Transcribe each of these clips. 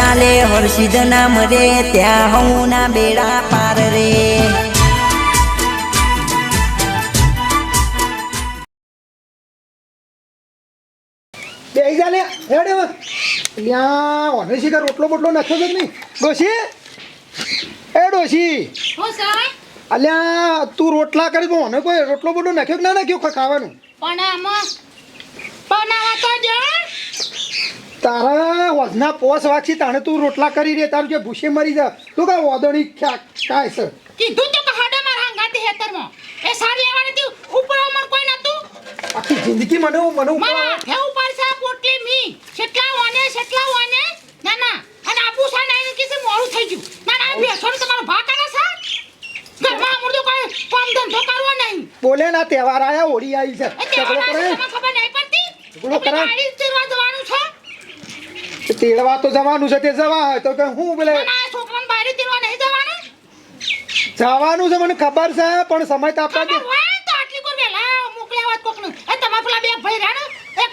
ચાલે હર્ષિદ નામ રે ત્યાં હું ના બેડા પાર રે. બે જા લે હેડે હવે. ઓને શીખર રોટલો બોટલો નાખ્યો છે નહીં? ડોશી? એ ડોશી. હું અલ્યા તું રોટલા કરી પણ ઓને કોઈ રોટલો બોટલો નાખ્યો કે ના નાખ્યો ખા- ખાવાનું? પણ આમાં બનાવવા તો જો. તારા વજના પોસ વાગશી તાણે તું રોટલા કરી રે તારું જે ભૂસે મરી જા તું કા વાદળી કાય છે? કીધું તો કે હાડે મારા હંગાતે હેતરમાં. એ સારી લેવાની તું ઉપરો અમર કોઈ નતું આખી જિંદગી મને મને મારા ઉપર- હાથે ઉપર સા પોટલી મી. કેટલા વાને કેટલા વાને ના ના. અને આબુ સા ના કે મોડું થઈ ગયું. ના ના બેસો ને તમારો ભાગ કરે સા ઘરમાં અમર તો કોઈ કામ ધંધો કરવો નહીં. બોલે ના તહેવાર આયા હોળી આવી છે. એ કરે. ખબર નહીં પડતી? ઝઘડો આપણે કરાય. ગાડી તેરવા જવાનું છે તે તેડવા તો જવાનું છે તે જવા તો કે હું બોલે ના ના છોકરાને બારી તેરવા નહીં જવાનું જવાનું છે મને ખબર છે પણ સમય તો આપવા દે તો આટલી કોઈ વહેલા મોકલ્યા હોત કોકનું. એ તમારા પેલા બે ભાઈ રહ્યા ને, એ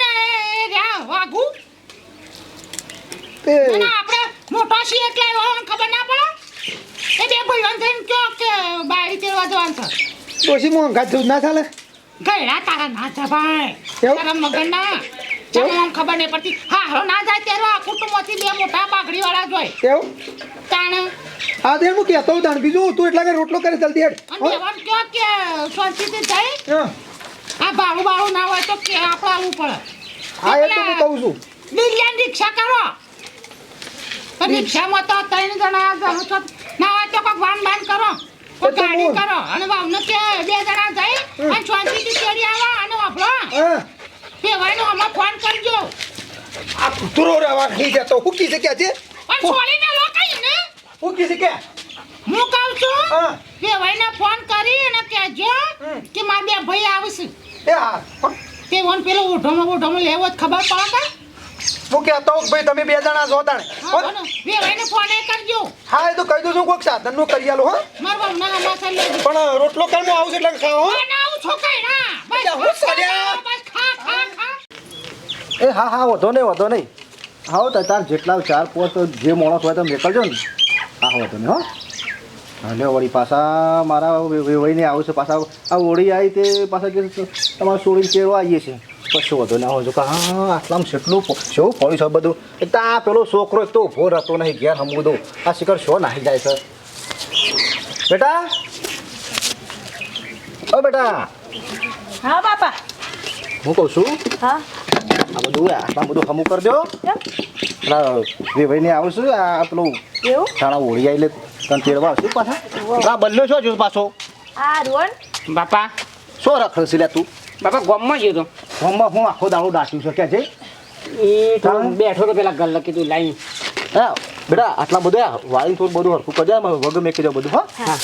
ને એ રહ્યા વાઘુ. તે આપણે મોટા છીએ એટલે એવા ખબર ના પડે. એ બે ભાઈઓને થઈને કહો કે બારી તેરવા જવાનું છે. ડોશી મોંઘા જ ના ચાલે ગયડા તારા ના જવાય. તારા મગજના. ચાલો ખબર નહીં પડતી. હારો ના જાય તેરવા કુટુંબમાંથી બે મોટા પાઘડી વાળા જ હોય કેવું તાણે. હા તે હું કહેતો તાણ. બીજું તું એટલા કે રોટલો કરે જલ્દી હેડ. અને હો? કહેવાનું કે શાંતિથી જાય હા. આ ભાડું બાળું ના હોય તો કે આપણે આવવું પડે. હા એ તો હું કહું છું. બિલિયન રિક્ષા કરો. રિક્ષામાં તો ત્રણ જણા ના હોય તો કોઈક વાન બાન કરો. કોઈ ગાડી કરો. અને વાવને કે બે જણા જાય અને શાંતિથી ચડી આવો અને વાપરો. હા ભાઈનો આમાં ફોન કરજો. આ કૂતરો રહેવા થઈ જતો. હું કીધે કે છે પણ છોડીને લો કઈ ને? હું કહું છું હા. ભાઈને ફોન કરી અને કહેજો. કે મારા બે ભાઈ આવશે. એ હા તે વન પેલો ઓઢોમાં ઓઢોમાં લેવો જ ખબર પડે હું કહેતો ભાઈ તમે બે જણા છો તાણે? બે ભાઈને ફોન કરજો. હા એ તો કહી દઉં છું કોઈક સાધનનું કરી આલો હો. મારા હમાસા લેજો પણ રોટલો કરીને આવશે એટલે ખાઓ હો? બનાવું છું બસ હું સડ્યા? એ હા હા, વધો નહીં વધો નહીં. આવો તો તાર જેટલા ચાર પોસ્ટ જે માણસ હોય તો મેકલજો ને. હા, વધો નહીં, હો. અને વળી પાછા મારા વહીને આવું છે. પાછા આ ઓળી આવી તે પાછા તમારે સોળી ચેરવા આવીએ છે પછી વધુ ના હોય કે, હા, આટલામાં કેટલું શું પડ્યું છે બધું? એક તો આ પેલો છોકરો એક તો ઊભો રહેતો નહીં, ઘેર હમવું દઉં આ શિખર શો નાહી જાય છે? બેટા? ઓ બેટા. હા, બાપા. હું કહું છું હા આ બધું આટલા બધું હમું કરજો દો પેલા વેવાઈને આવું છું આ પેલું એવું થાણા ઓળી આવી લે તને તેડવા આવશું પાછા આ બલ્લો છો જો પાછો આ રોન બાપા શું રખડશે લે તું બાપા ગોમમાં ગયો તો ગોમમાં હું આખો દાડો દાટ્યું છે કે છે એ તો બેઠો તો પેલા ગલ્લ કીધું લાઈન હા બેટા આટલા બધા વાળી થોડું બધું હરખું કરજો વગર મેં કીધું બધું હા હા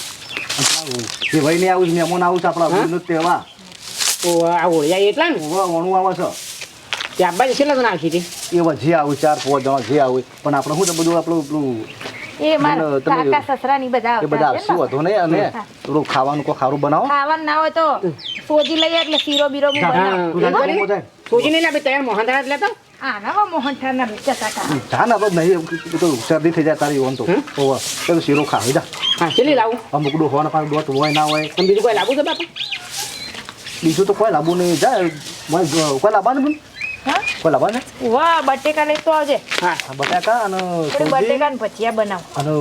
એ ભાઈને આવું છે મહેમાન આવું છે આપણા? તહેવાર ઓ આ ઓળિયા એટલા ને ઓવા આવે છે. ત્યાં બાજુ કેટલા જણા આવશે તે એ આવું ચાર પાંચ જણા જે આવે પણ આપણે શું છે બધું આપણું પેલું એ મારા તમે- કાકા સસરા બધા એ બધા આવતા આવશે નહીં અને થોડું ખાવાનું કો ખારું બનાવો. ખાવાનું ના હોય તો સોજી લઈએ એટલે શીરો બીરો બનાવું. સોજી નહીં લાવે તૈયાર મોહનદાર જ લેતા? શરદી થઈ જાય તારી ઓન તો શીરો ખાવી જા. હા ચેલી લાવું? અમુક ડો હોય ના હોય. બીજું કોઈ લાવું છે બાપા? બીજું તો કોઈ લાવવું નહીં જાય કોઈ લાવવાનું પણ હા? કોઈ લાવવાનું વાહ બટેકા લઈ તો આવજે. હા બટાકા અને બટેકા ને ભજીયા બનાવ. અને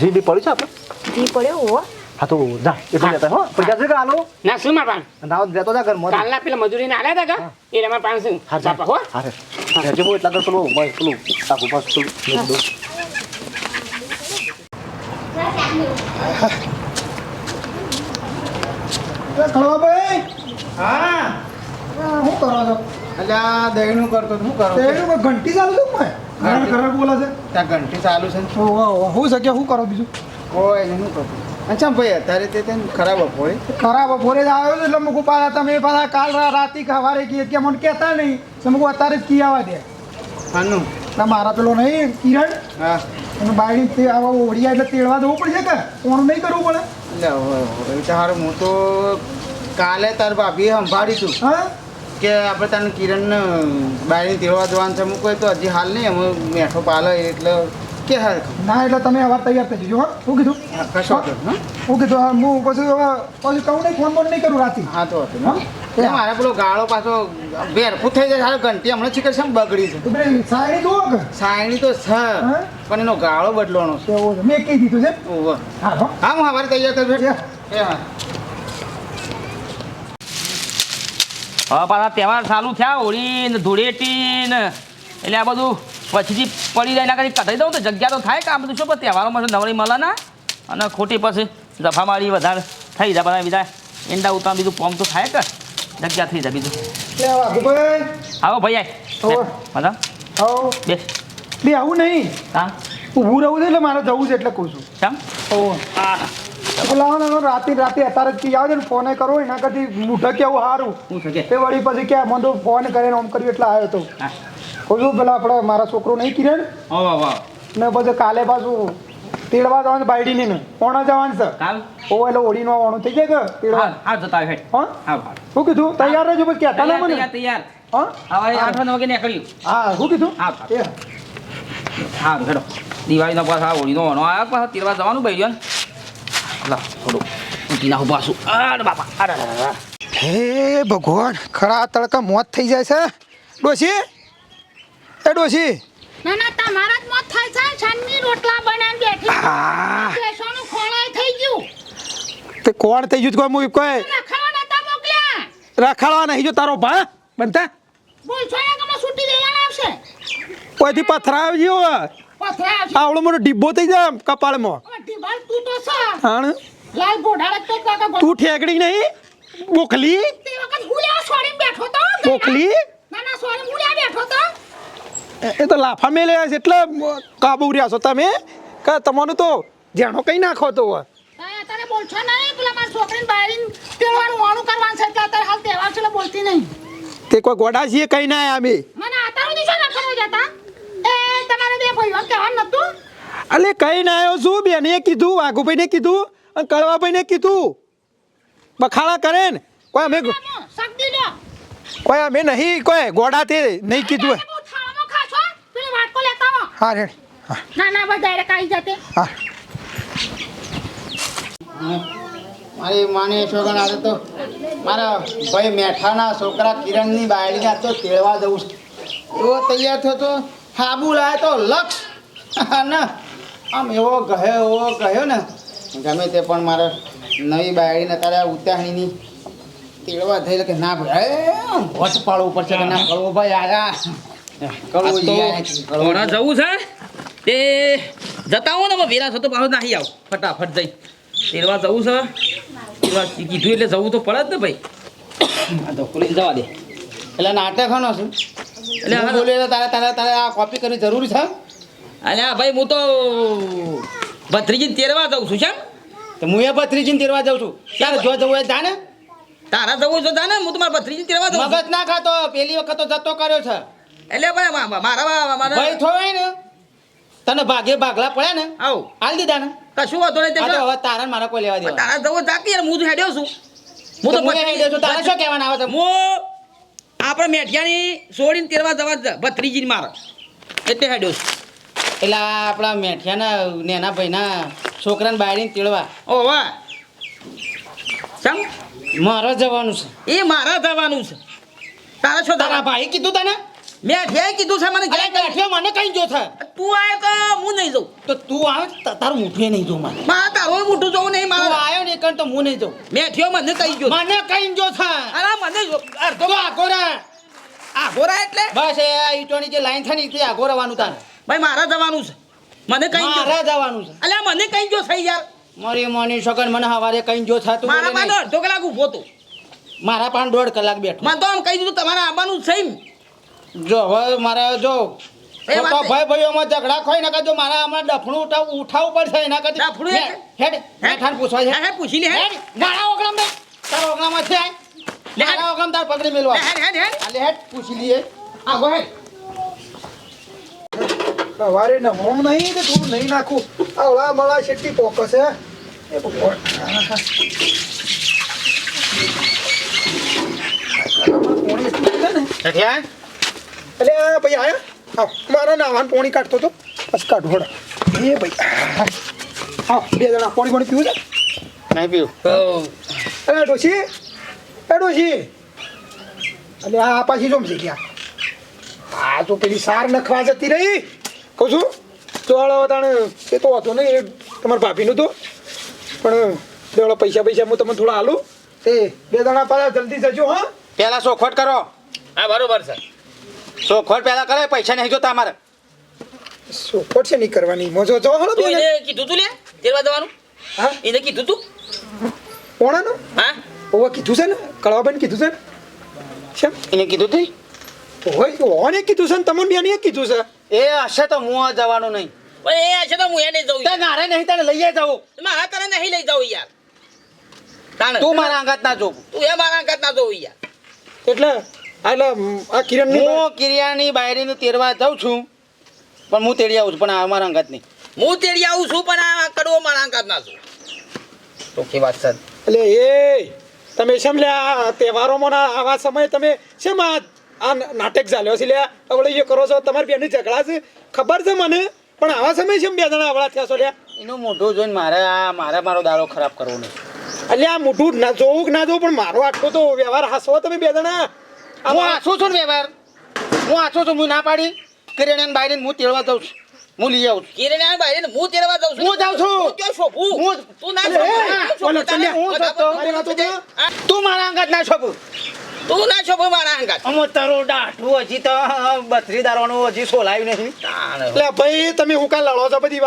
જી બી પડ્યું છે આપણે? જી પડ્યો હો. હા તો જા એટલે જતા હો. છે આલો? ના શું મારા પાન? નાવ જતો જા ઘરમાં. કાલના પેલા મજૂરીને આલ્યા હતા કા? એ અમારા પાસે હા બાપા હો. હા રે. હજી એટલા કર પેલું ભાઈ પેલું મેં કીધું. હા. શું કરો છો? અલ્યા દહીનું કરતો શું કરો? ઘંટી ચાલુ છે કોઈ? ઘર ઘર બોલે છે. ત્યાં ઘંટી ચાલુ છે શું છે શું કરો બીજું? કોઈ એનું કરતો. અચ્છા ભાઈ અત્યારે તે તને ખરાબ હોય ખરાબ બપોરે જ આવ્યો એટલે મૂકું પાછા. તમે પાછા કાલ રા- સવારે કીએ કે મને કહેતા નહીં. તો મૂકું અત્યારે જ કી આવવા દે. આનું ના મારા પેલો નહીં કિરણ. હા. એનું બાયડી તે આવા ઓળિયા એટલે તેડવા જવું પડશે કે? કોણ નહીં કરવું પડે. એટલે હારું હું તો કાલે તાર ભાભીએ સંભાળી તું. હા? કે આપણે તને કિરણ બાયણી તેડવા જવાનું છે મૂકો તો હજી હાલ નહીં અમે મેઠો પાલે એટલે કે હા ના એટલે તમે અવાર તૈયાર થઈ જજો હો. શું કીધું? કશો હું. કીધું હા, હું પછી પછી કહું નહીં ફોન બોન નહીં કરું રાતે. હા તો હતું હં? મારે પેલો ગાળો પાછો વેરપું થઈ જાય સારું ઘંટી હમણાં શીખર છે બગડી છે. સાયણી તો સાયણી તો છે હા? પણ એનો ગાળો બદલવાનો છે. મેં કહી દીધું છે? હા હો હું સવારે તૈયાર થયો એ હા. હવે પાછા તહેવાર ચાલુ થયા હોળી ને ધૂળેટી ને એટલે આ બધું પછીથી પડી જાય એના કરી કઢાઈ દઉં તો જગ્યા તો થાય કે આ બધું શું પણ તહેવારોમાં નવરી મળે ના? અને ખોટી પછી જફામારી વધારે થઈ જાય બધા બીજા ઈંડા ઉતાર બીજું પોમ તો થાય કે જગ્યા થઈ જાય બીજું. આવો ભાઈ આય. આવો. બેસ. બે આવું નહીં. હા? ઊભું રહું છે એટલે મારે જવું છે એટલે કહું છું. ઓહો હા. બોલાવો ને રાતે રાતે અત્યારે કી આવે ને ફોને કરો એના કરતી મૂઠે કેવું સારું હું છે તે વળી પછી કે મને તો ફોન કરીને ઓમ કર્યું એટલે આવ્યો તો. કહું છું પેલા આપણે મારા છોકરો નહીં કિરણ વાહ વાહ ને પછી કાલે પાછું તેડવા જવાનું બાયડીને ને કોણ જવાનું છે. કાલ? ઓ એટલે ઓળીનો આવવાનું થઈ જાય કે તેડવા? હા જતા હા? હા શું કીધું તૈયાર રહેજો પછી કહેતા ના તૈયાર મને. તૈયાર હા? હવે આઠ વાગે નીકળ્યું. હા શું કીધું? હા, હા. હેડો દિવાળીનો પાછા હોળીનો નો આવ્યો પાછા તીરવા જવાનું ભાઈ જોન લા થોડું ઊંચી નાખું પાછું અરે બાપા અરે. હે ભગવાન ખરા તડકા મોત થઈ જાય છે ડોશી? એ ડોશી? ના ના તમારા જ મોત થાય છે છાનની રોટલા બનાવીને બેઠી. આ ખોળાય થઈ ગયું. તે કોણ થઈ ગયું કોઈ મુઈ કોઈ. લખાવા નતા મોકલ્યા. રખાડવા નહીં જો તારો ભા બનતા. બોલશો ને કે છૂટી દેવાના આવશે? કોઈથી પથરા ગયો પથરા આવશે આવડો મોટો ડિબ્બો થઈ જાય કપાળમાં. તું ઠેકડી નહીં? બોખલી? બોખલી? એ- તો લાફા મેલે છે એટલે કાબુ રહ્યા છો તમે. કે તમારું તો જેણો કઈ નાખો તો તારે બોલશો નહીં? પેલા મારી છોકરીને બહારીને તેડવાનું વાણું કરવાનું છે એટલે અત્યારે હાલ તહેવાર છે બોલતી નહીં. તે કોઈ ગોડા છીએ કઈ ના આયા અમે. મને અત્યારે સુધી શું લખવા જતા બે ભાઈઓ કહેવાનું નતું? અલે કઈ ના આવ્યો છું બેને કીધું વાઘુભાઈને કીધું અને કળવાભાઈને કીધું. બખાડા કરે ને કોઈ અમે કોઈ અમે નહીં કોઈ ગોડા તે નહીં કીધું. હા. રેડ. ના ના બસ ડાયરેક્ટ આવી જતે. હા. મારી માની છોકરા આજે તો મારા ભાઈ મેઠાના છોકરા કિરણની બાયડીને તો તેડવા જવું છે. એવો તૈયાર થયો તો હાબુ લાવે તો લક્ષ. ને આમ એવો કહે એવો કહ્યો ને ગમે તે પણ મારે નવી બાયડીને તારે ઉત્યાણીની તેડવા થઈ કે ના ભાઈ. વટ પાડવું પડશે કે ના કળવો ભાઈ આયા કળવો આ તો કળવો. વણો જવું છે? તે જતા હો ને હવે વેરા થતો પાછો નાહી આવ. ફટાફટ જઈ. તેડવા જવું છે? તેડવા કીધું એટલે જવું તો પડે જ ને ભાઈ. આ તો ખુલી જવા દે. એટલે નાટક હનો છું. એટલે તારે તારે તારે આ કોપી કરવી જરૂરી છે? અલ્યા ભાઈ હું તો ભત્રીજીને તેરવા જાઉં છું છે તો હું એ ભત્રીજીને તેરવા જાઉં છું. ત્યારે જો જવું એ જા ને તારા જવું છે તાને હું તો મારા ભત્રીજી તેરવા જાઉં મગજ ના ખાતો પેલી વખત તો જતો કર્યો છે. એટલે ભાઈ મારા મારા ભાઈ થોય ને તને ભાગે ભાગલા પડ્યા ને આવ. હાલ દીધા ને. કશું વાંધો નહીં હવે તારા મારા કોઈ લેવા દેવા. તારા જવું જાતી હું હેડ્યો છું. હું તો હેડ્યો છું, તારે શું કહેવાના આવે છે? હું આપણે મેઠિયાની છોડીને તેરવા જવા ભત્રીજી મારા. એટલે હેડ્યો એટલે આપણા મેઠિયાના નેના ભાઈના છોકરાને બાયડીને તેડવા. ઓ વાહ. ચમ? મારે જવાનું છે. એ મારા જવાનું છે. તારા છો તારા ભાઈ કીધું તને? મેઠિયાએ કીધું છે મને જે મેઠિયો મને કઈ જો છે? તું આવ્યો તો હું નહીં જઉં? તો તું આવે તાર તારું મુઠું નહીં જોઉં મારે? મારા તારો મુઠું જોઉં નહીં તું આયો ને કણ તો હું નહીં જાઉં. મેઠિયો મને કહી જો મને કઈ જો છે? અરે મને જો- અડધો તો આગો રે આ ગોરા એટલે? બસ એ ઈટોની જે લાઈન થાય ને તે આગોરાવાનું તાર. ભાઈ મારા જવાનું છે. મને કઈ મારા મારે જવાનું છે. અલ્યા મને કઈ જો થઈ યાર? મારી મોની સગન મને હવારે કઈ જો થતું મારા પાસે અડધો કલાક ઊભો તો મારા પાંચ દોઢ કલાક બેઠો. મને તો આમ કહી દીધું તમારે આવવાનું છે. જો હવે મારે જો નહીં. ભાઈ ભાઈઓમાં ઝઘડા ખોઈ નાખે જો મારા હમણાં ડફણું ઉઠાવ ઉઠાવવું પડશે એના કરતી ડફણું હે? હેડ મેઠાને પૂછવા છે. હે, હે, પૂછી લે, હેડ, મારા ઓગણામ બે તારા ઓગણામાં છે? લે, મારા ઓગણામ તાર પકડી મેલવા. હેડ, હેડ, હેડ. આલે હેડ પૂછી લઈએ. આગો હેડ. સવારે નહીં કે થોડું નહીં નાખું? ઓળા મળા શેટી પોકસ છે એ ભગવાન. ને એટલે આ ભાઈ આયા? આવ મારા નાવાન પોણી કાઢતો તો. બસ કાઢો હોડા એ ભાઈ હા બે જણા પોણી પોણી પીવું છે? નહીં પીવું. અરે ડોશી એ ડોશી. એટલે આ પાછી જોમ છે ગયા આ તો પેલી સાર નખવા જતી રહી. કહું છું ચોળો તાણે એ તો હતો નહીં એ તમારા ભાભીનું તો. પણ દેવડો પૈસા પૈસા હું તમને થોડા હાલું એ બે જણા પાછા જલ્દી જજો હા. પહેલા સોખવટ કરો. હા બરોબર છે. સોખવટ પેલા કરે પૈસા નહીં જોતા અમારે. સોખોટ છે નહીં કરવાની. મજો જો હલો તું એને કીધું તું લે તેરવા દેવાનું? હા? એને કીધું તું? કોણાનું હા? ઓવા કીધું છે ને? કળવાબેન કીધું છે ને? શેમ? એને કીધું તું? હોય ઓને કીધું છે ને? તમને બેને કીધું છે? એ હશે તો હું જવાનું નહીં. પણ એ હશે તો હું એને જઉં તે મારે નહીં તને લઈ જાઉં મારા તને નહીં લઈ જાઉં યાર. તું મારા અંગત ના જોવું તું એ મારા અંગત ના જોવું યાર. એટલે એટલે આ કિરણ હું કિરિયાની બાયરીને તેરવા જાઉં છું પણ હું તેડી આવું છું પણ આ મારા અંગત નહીં. હું તેડી આવું છું પણ આ કડવો મારા અંગત ના છું. તો કે વાત સર એટલે એ તમે શેમ લે આ તહેવારોમાં ના આવા સમયે તમે શેમ આ આ નાટક ચાલ્યો છે? લ્યા અવળે એ કરો છો તમારી બેની ઝઘડા છે. ખબર છે મને પણ આવા સમયે શેમ બે જણા અવળા થયા છો લ્યા એનું મોઢું જોઈને મારે આ મારે મારો દાડો ખરાબ કરવો નહીં. એટલે આ મોઢું ના જોવું કે ના જોવું પણ મારો આટલો તો વ્યવહાર હાસવો તમે બે જણા. આ હું આછું છું ને વ્યવહાર. હું આછું છું હું ના પાડી. કિરિયાની બાયરીને હું તેડવા જાઉં છું. હું લઈ આવું છું. કિરણ હું તેરવા જાઉં છું. હું જાઉં છું. હું ક્યાં શોભું? હું- તું ના શોભું. તું શોભું મારી અંગત ના છોપું તું ના શોભું મારા અંગત. અમો તારો દાઢું હજી તો બત્રી દારવાનું હજી સોલાયું નહીં. એટલે ભાઈ તમે હું કા લડો છો બધી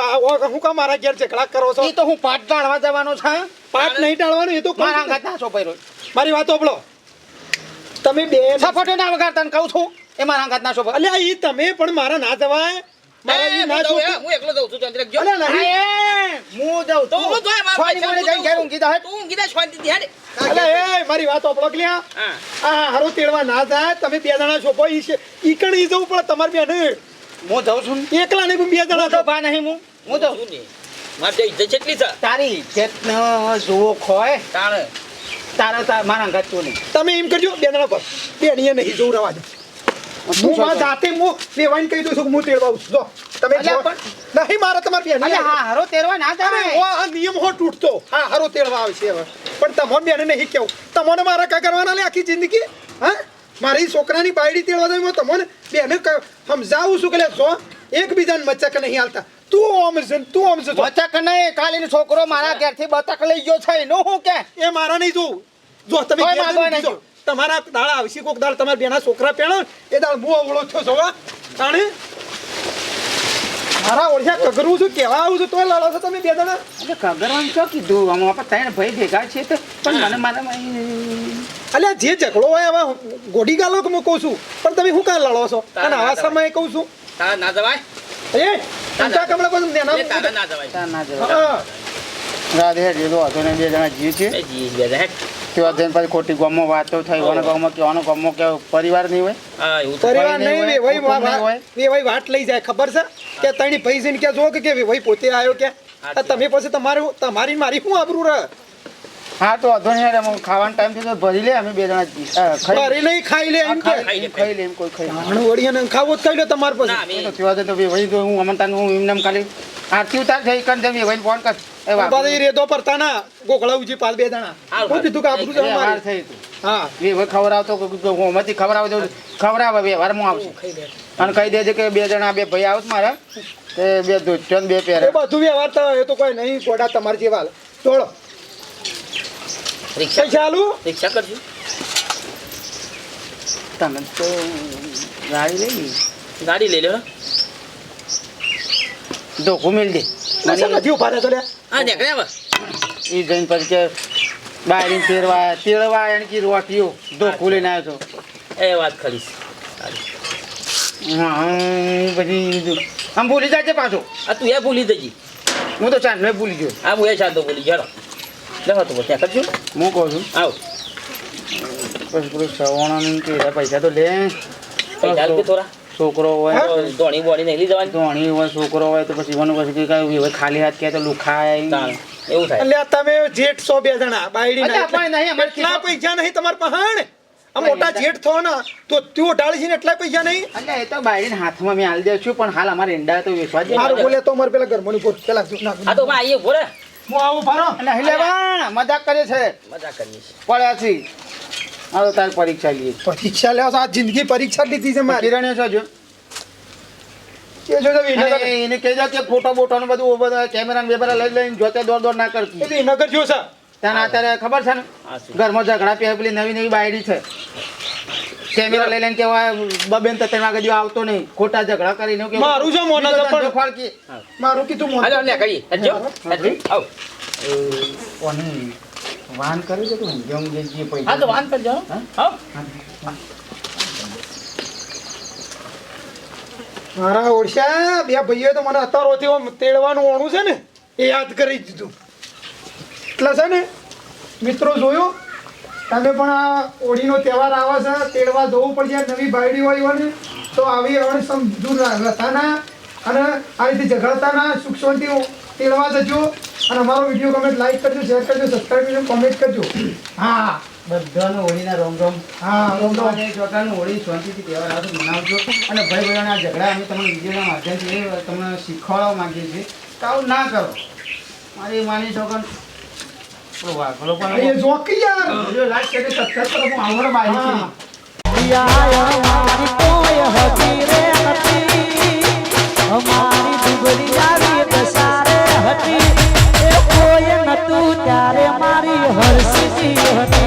હું કા મારા ઘેર ઝઘડા કરો છો? એ તો હું પાટ ટાળવા જવાનો છે પાટ નહીં ટાળવાનું એ તો મારા છું અંગત ના છોપાઈ રહ્યો. મારી વાત ઓપડો તમે બે સફોટો ના વગાડ તને કહું છું. એ મારા હાથ ના શોભા. અલ્યા ઈ તમે પણ મારા ના જવાય. મારા ઈ હું ના જાઉં, હું એકલો જાઉં છું ચંદ્રક જો અલ્યા નહીં. હું જાઉં તો હું જોય મારા ઘેર ઊંઘી તું ઊંઘી. અલ્યા એ વાત લ્યા આ હારું તેડવા ના જાય તમે બે જણા છોપો ઈ છે. ઈ જવું પડે તમારી બેન હું જાઉં છું ને. એકલા નહીં બે જણા તો ભા નહીં હું. હું જાઉં. છું નહીં? મારે તો ઇજ્જત કેટલી છે. તારી ઇજ્જત જોવો ખોય તાણે. તારા તારા મારા અંગત તું નહીં. તમે એમ કરજો બે જણા પર બે અહીંયા નહીં જવું રવા દો. હું મારા જાતે હું લેવાઈને કહી દઉં છું કે હું તેડવા છું. જો તમે. નહીં મારે તમારે બેન અરે હા હારો તેરવા ના જાય. ઓ આ નિયમ હો તૂટતો. હા હારો તેડવા આવશે હવે. પણ તમને બેને નહીં કેવું તમને મારા કા કરવાના લે આખી જિંદગી? હા? મારી છોકરાની બાયડી તેડવા દઉં હું તમને બેને સમજાવું છું કે લે જો એકબીજાને મચક નહીં હાલતા. તું ઓમ છે તું ઓમ છે બતક નહીં કાલીનો છોકરો મારા ઘેરથી બતક લઈ ગયો છે એનું હું કે? એ મારા નહીં જોવું જો તમે કોઈ ઘેર માગવા જઈને નહીં. જો. તમારા દાડા આવશે કોક દાળ તમારા બેના છોકરા પહેણો એ દાળ હું અવળો થયો છો તાણે? મારા ઓળખ્યા કગરું છું કેવા આવું છું તોય લડો છો તમે બે જણા? એટલે ખગરવાનું શું કીધું? આમ આપણે ત્રણ ભાઈ ભેગા છે તો પણ મને મારા અલ્યા જે ઝઘડો હોય હવે ગોડી ગાલો કે હું કહું છું પણ તમે શું કાં લડો છો? અને આવા સમયે કહું છું. તારે ના જવાય? એ કંટા કમળા બધું એ તારે નેના ના જવાય. ના જવાય. રાધે જેલો હતો ને બે જણા જીવ છે એ બે હેડ. તેવા પછી ખોટી ગામમાં વાતો થઈ ઓનો ગામમાં કે ઓનો ગામમાં કે પરિવાર નહીં હોય? પરિવાર નહીં નહીં હોય, વાત. લઈ જાય ખબર છે? કે તણી ભાઈ જઈને કે જો કે કે પોતે આવ્યો કે? તમે પછી તમારું તમારી મારી શું આબરૂ રહે? હા તો વાંધો નહીં યાર, અમે ખાવાનો ટાઈમ થયો તો ભરી લે અમે બે જણા ભરી ખાઈ નહીં ખાઈ લે એમ કે? ખાઈ ખાઈ લે એમ કોઈ ખાઈ. હાણું વળી અને ખાવું જ ખાઈ લો તમારે ના પછી. તો તેવા તો ભાઈ તો હું અમન તાન હું એમને ખાલી આરતી ઉતાર થઈ કર જમી ભાઈ ફોન કર. એ બાબા બાદ રેતો પરતા ના ગોગળા ઉજી પાલ બે જણા. હું કીધું કે આપણું છે એ થઈ તું હા. એ હવે ખવડાવતો કે- કે હું હમણાંથી ખવડાવ દઉં ખવડાવે બે વારમાં આવશે. અને કહી દેજે કે બે જણા બે ભાઈ આવશે મારા તે બે દોસ્તો બે એ પહેરે બધું વ્યવહાર તો એ તો કોઈ નહીં ગોડા તમારે જેવા જોડો રિક્ષા ચાલુ રિક્ષા કરજો તમે તો ગાડી લઈ લી. ગાડી લઈ લો ધોખું મિલ દે. મને નથી ઊભા રહેતો આ નીકળ્યા હવે. એ જઈને પછી કે બાયરી તેરવા તેરવા એને કી રોટીઓ ધોખું લઈને આવ્યો છો એ વાત ખરી. હા આમ ભૂલી જાય પાછો. આ તું એ ભૂલી દેજી હું તો ચાંદ ભૂલી ગયો. આ હું એ ચાંદો ભૂલી જડો જવા તો ત્યાં કરજો. હું કહું છું. આવ. પછી પેલું સવાણાનું કે પૈસા તો લે. પૈસા આપી થોડા. છોકરો હોય તો ધોણી બોણી નહીં લઈ જવાની. ધોણી હોય છોકરો હોય તો પછી મને પછી કઈ ખાલી હાથ કહે તો લુખાય. એવું થાય. એટલે તમે જેઠ સો બે જણા બાયડી નહીં, અમારે પૈસા નહીં તમારે પહાણ. આ મોટા જેઠ ને તો त्यो ઢાળી છે ને એટલા પૈસા નહીં? એટલે એ તો હાથમાં મેં હાલ દઉં છું પણ હાલ અમારે ઈંડા તો વેચવા મારું બોલે તો મારે પેલા ઘરમાં ની પેલા આ તો હું આવું ફારો એટલે મજાક કરે છે. મજા કરીએ છીએ. પડ્યા છે આ તો તારી પરીક્ષા લઈએ. પરીક્ષા લેવા આ જિંદગી પરીક્ષા લીધી છે મારી. રણે છો જો કે જો તો એને કહેજો કે ફોટો બોટો ને બધું બધા કેમેરા બેમેરા લઈ લઈને જોતે દોડ દોડ ના કરતી. એ વિનગર જો છે ત્યાં અત્યારે ખબર છે ને? ઘરમાં ઝઘડા પે પેલી નવી નવી બાયડી છે. કેમેરા લઈ લઈને કેવા બબેન તો તેના આગળ આવતો નહીં. ખોટા ઝઘડા કરીને કે મારું છે મોના તો પણ- ખોળકી. મારું કીધું મોના હાલો લે કરીએ. હજો આવ. ઓની વાન કરી દે તું ઊંઘે જે જે પૈસા હા તો વાન કરજો આવ. મારા ઓળશા બે ભાઈઓ તો મને અત્યારોથી તેડવાનું ઓણું છે ને એ યાદ કરી દીધું. એટલે છે ને મિત્રો જોયું તમે પણ આ હોળીનો તહેવાર આવે છે તેડવા જવું પડશે નવી બાયડી હોય ને તો આવી અણસમજુ રતાના અને આ રીતે ઝઘડતાના સુખ શાંતિ તેડવા જજો. અને અમારો વીડિયો કમેન્ટ લાઈક કરજો શેર કરજો સબસ્ક્રાઈબ કરજો કોમેન્ટ કરજો. હા. બધાને હોળીના રોમ રોમ હા રોમ રોમ અને જોતાનું હોળી શાંતિથી તહેવાર આવતો મનાવજો. અને ભાઈ બહેનોના ઝઘડા અમે તમને વિડીયોના માધ્યમથી તમને શીખવાડવા માંગીએ છીએ. તો આવું ના કરો. મારી માની છોકન વાઘલો હતી હતી. અમારી દુબળી આવી હતી. એ કોઈ ત્યારે મારી હરસીજી હતી.